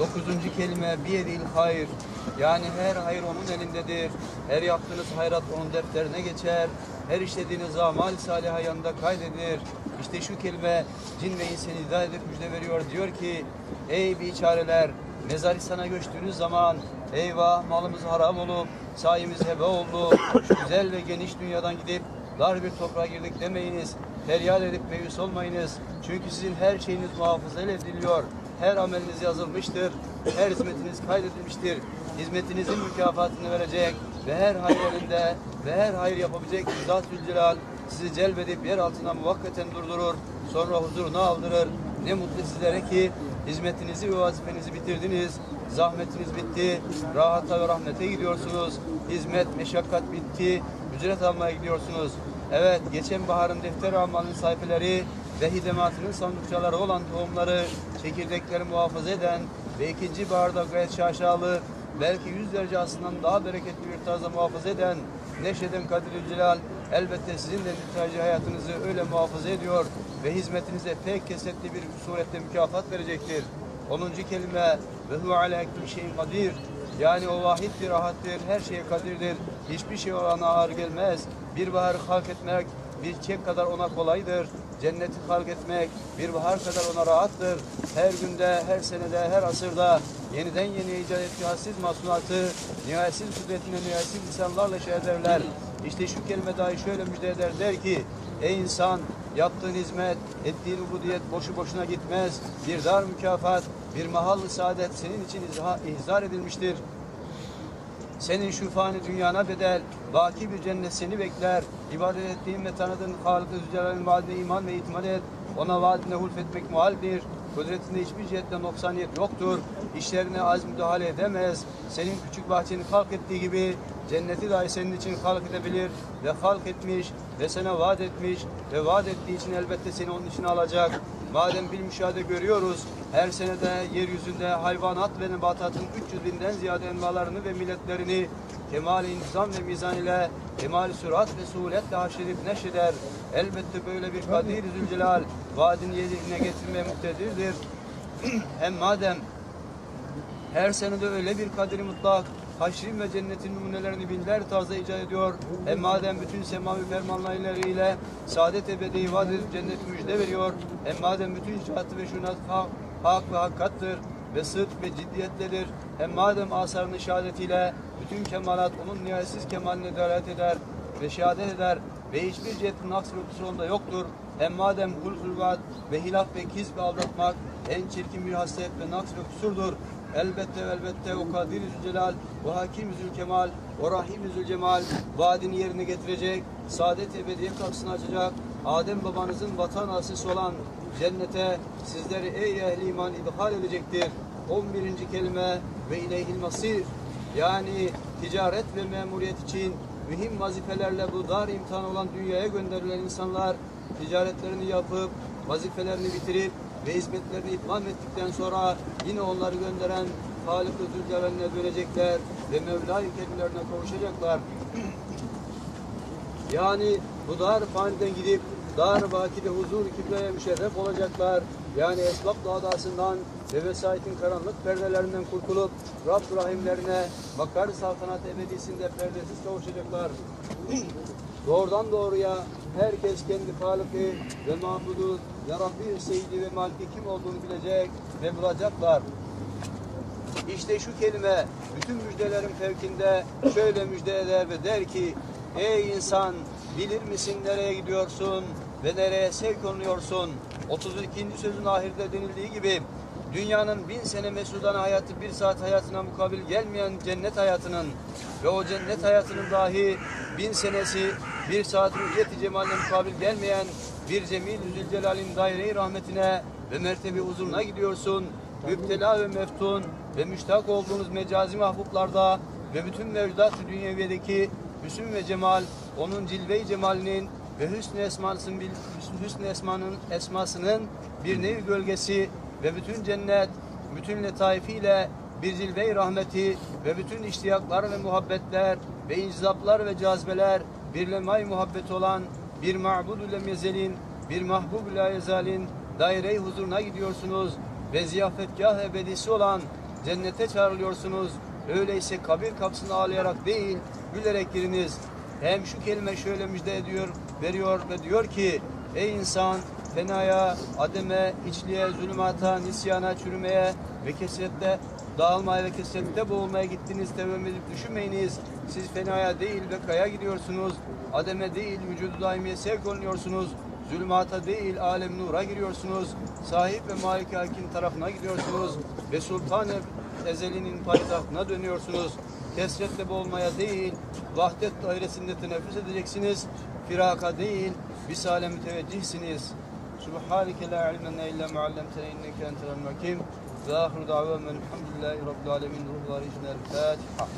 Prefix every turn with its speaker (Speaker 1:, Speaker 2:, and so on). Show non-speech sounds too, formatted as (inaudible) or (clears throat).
Speaker 1: Dokuzuncu kelime biyedil hayır. Yani her hayır onun elindedir. Her yaptığınız hayrat onun defterine geçer. Her işlediğiniz amal salih yanında kaydedilir. İşte şu kelime cin ve insanı hidayet edip müjde veriyor. Diyor ki ey biçareler mezarı sana göçtüğünüz zaman eyvah malımız harap olup sayemiz hebe oldu. Şu güzel ve geniş dünyadan gidip dar bir toprağa girdik demeyiniz. Feryat edip meyus olmayınız. Çünkü sizin her şeyiniz muhafaza ediliyor. Her ameliniz yazılmıştır. Her hizmetiniz kaydedilmiştir. Hizmetinizin mükafatını verecek ve her hayır elinde ve her hayır yapabilecek Zat-ül Celal sizi celbedip yer altına muvakkaten durdurur. Sonra huzuruna aldırır. Ne mutlu sizlere ki hizmetinizi ve vazifenizi bitirdiniz. Zahmetiniz bitti. Rahata ve rahmete gidiyorsunuz. Hizmet, meşakkat bitti. Ücret almaya gidiyorsunuz. Evet, geçen baharın defter amalının sayfeleri ve hidematının sandıkçaları olan tohumları, çekirdekleri muhafaza eden ve ikinci baharda gayet şaşalı, belki yüzlerce aslından daha bereketli bir tarzda muhafaza eden, neşeden Kadir Celal elbette sizin de müteahhit hayatınızı öyle muhafaza ediyor ve hizmetinize pek kesetli bir surette mükafat verecektir. 10. kelime ve hu ala kulli şeyin kadir. Yani o vahittir, ahattir, her şeye kadirdir. Hiçbir şey ona ağır gelmez. Bir baharı halk etmek bir çiçek kadar ona kolaydır. Cenneti halk etmek bir bahar kadar ona rahattır. Her günde, her senede, her asırda yeniden yeni icat ettiği hassiz masnuatı nihayetsiz kudretine nihayetsiz lisanlarla şey ederler. İşte şu kelime dahi şöyle müjde eder der ki Ey insan yaptığın hizmet, ettiğin ubudiyet boşu boşuna gitmez. Bir dar mükafat, bir mahallı saadet senin için izha- ihzar edilmiştir. Senin şu fani dünyana bedel, baki bir cennet seni bekler. İbadet ettiğin ve tanıdığın Halık-ı Zülcelal'in vaadine iman ve itimat et. Ona vaadine hulfetmek muhaldir. Kudretinde hiçbir cihette noksaniyet yoktur. İşlerine az müdahale edemez. Senin küçük bahçeni halk ettiği gibi cenneti dahi senin için halk edebilir ve halk etmiş ve sana vaat etmiş ve vaat ettiği için elbette seni onun için alacak. Madem bir müşahede görüyoruz, her senede yeryüzünde hayvanat ve nebatatın 300 binden ziyade envalarını ve milletlerini kemal-i intizam ve mizan ile kemal-i sürat ve suhuletle haşredip neşreder. Elbette böyle bir kadir Zülcelal vaadini yerine getirmeye muktedirdir. (clears throat) Hem madem her senede öyle bir kadri mutlak, haşrin ve cennetin numunelerini binler tarzda icat ediyor. Hem madem bütün semavi fermanlarıyla saadet ebedi vaat edip cennet müjde veriyor. Hem madem bütün şihatı ve şunat hak, hak ve hakikattır ve sıdk ve ciddiyetledir. Hem madem asarının şehadetiyle bütün kemalat onun nihayetsiz kemaline delalet eder ve şehadet eder ve hiçbir cihetin naks ve kusuru onda yoktur. Hem madem kul zulvat ve hilaf ve kiz ve aldatmak en çirkin bir hasret ve naks ve kusurdur. Elbette ve elbette o Kadir Zülcelal, o Hakim Zülkemal, o Rahim Zülcemal vaadini yerine getirecek, saadet ebediye kapısını açacak, Adem babanızın vatan asisi olan cennete sizleri ey ehli iman idhal edecektir. 11. kelime ve ileyhil masir yani ticaret ve memuriyet için mühim vazifelerle bu dar imtihan olan dünyaya gönderilen insanlar ticaretlerini yapıp vazifelerini bitirip ve hizmetlerini itmam ettikten sonra yine onları gönderen Halik-ı Zülcelal'ine dönecekler ve Mevla-i kavuşacaklar. (clears throat) Yani bu dar faniden gidip dar vakide huzur kibreye müşerref olacaklar. Yani esbab dağdasından ve vesayetin karanlık perdelerinden kurtulup Rabb rahimlerine makar saltanat ebedisinde perdesiz kavuşacaklar. Doğrudan doğruya herkes kendi Halık'ı ve Mahmud'u ya Rabbi Seyyidi ve Maliki kim olduğunu bilecek ve bulacaklar. İşte şu kelime bütün müjdelerin fevkinde şöyle müjde eder ve der ki Ey insan bilir misin nereye gidiyorsun ve nereye sevk olunuyorsun? 32. sözün ahirde denildiği gibi dünyanın bin sene mesudana hayatı bir saat hayatına mukabil gelmeyen cennet hayatının ve o cennet hayatının dahi bin senesi bir saat ücreti cemaline mukabil gelmeyen bir Cemil Zülcelal'in daire-i rahmetine ve mertebi huzuruna gidiyorsun. Müptela ve meftun ve müştak olduğunuz mecazi mahbublarda ve bütün mevcudat-ı dünyeviyedeki hüsn ve cemal, onun cilve-i cemalinin ve hüsn-i esmasının, hüsn-i esmanın esmasının bir nevi gölgesi ve bütün cennet, bütün letaifiyle bir zilve-i rahmeti ve bütün iştiyaklar ve muhabbetler ve incizaplar ve cazibeler bir lemay muhabbet olan bir ma'budu lemezelin, bir mahbub la yezalin daire-i huzuruna gidiyorsunuz ve ziyafetgah ebedisi olan cennete çağrılıyorsunuz. Öyleyse kabir kapısını ağlayarak değil, gülerek giriniz. Hem şu kelime şöyle müjde ediyor, veriyor ve diyor ki, ey insan fenaya, ademe, içliğe, zulümata, nisyana, çürümeye ve kesrette dağılmaya ve kesrette boğulmaya gittiniz tevbe edip düşünmeyiniz. Siz fenaya değil ve kaya gidiyorsunuz. Ademe değil vücudu daimiye sevk olunuyorsunuz. Zulmata değil alem nura giriyorsunuz. Sahip ve malik hakim tarafına gidiyorsunuz. Ve sultan ezelinin payitahtına dönüyorsunuz. Kesretle boğulmaya değil, vahdet dairesinde teneffüs edeceksiniz. Firaka değil, visale müteveccihsiniz. Subhaneke la ilmena illa muallemtene inneke entel hakim. Ve ahiru da'vamen elhamdülillahi rabbil alemin. İçin el Fatiha.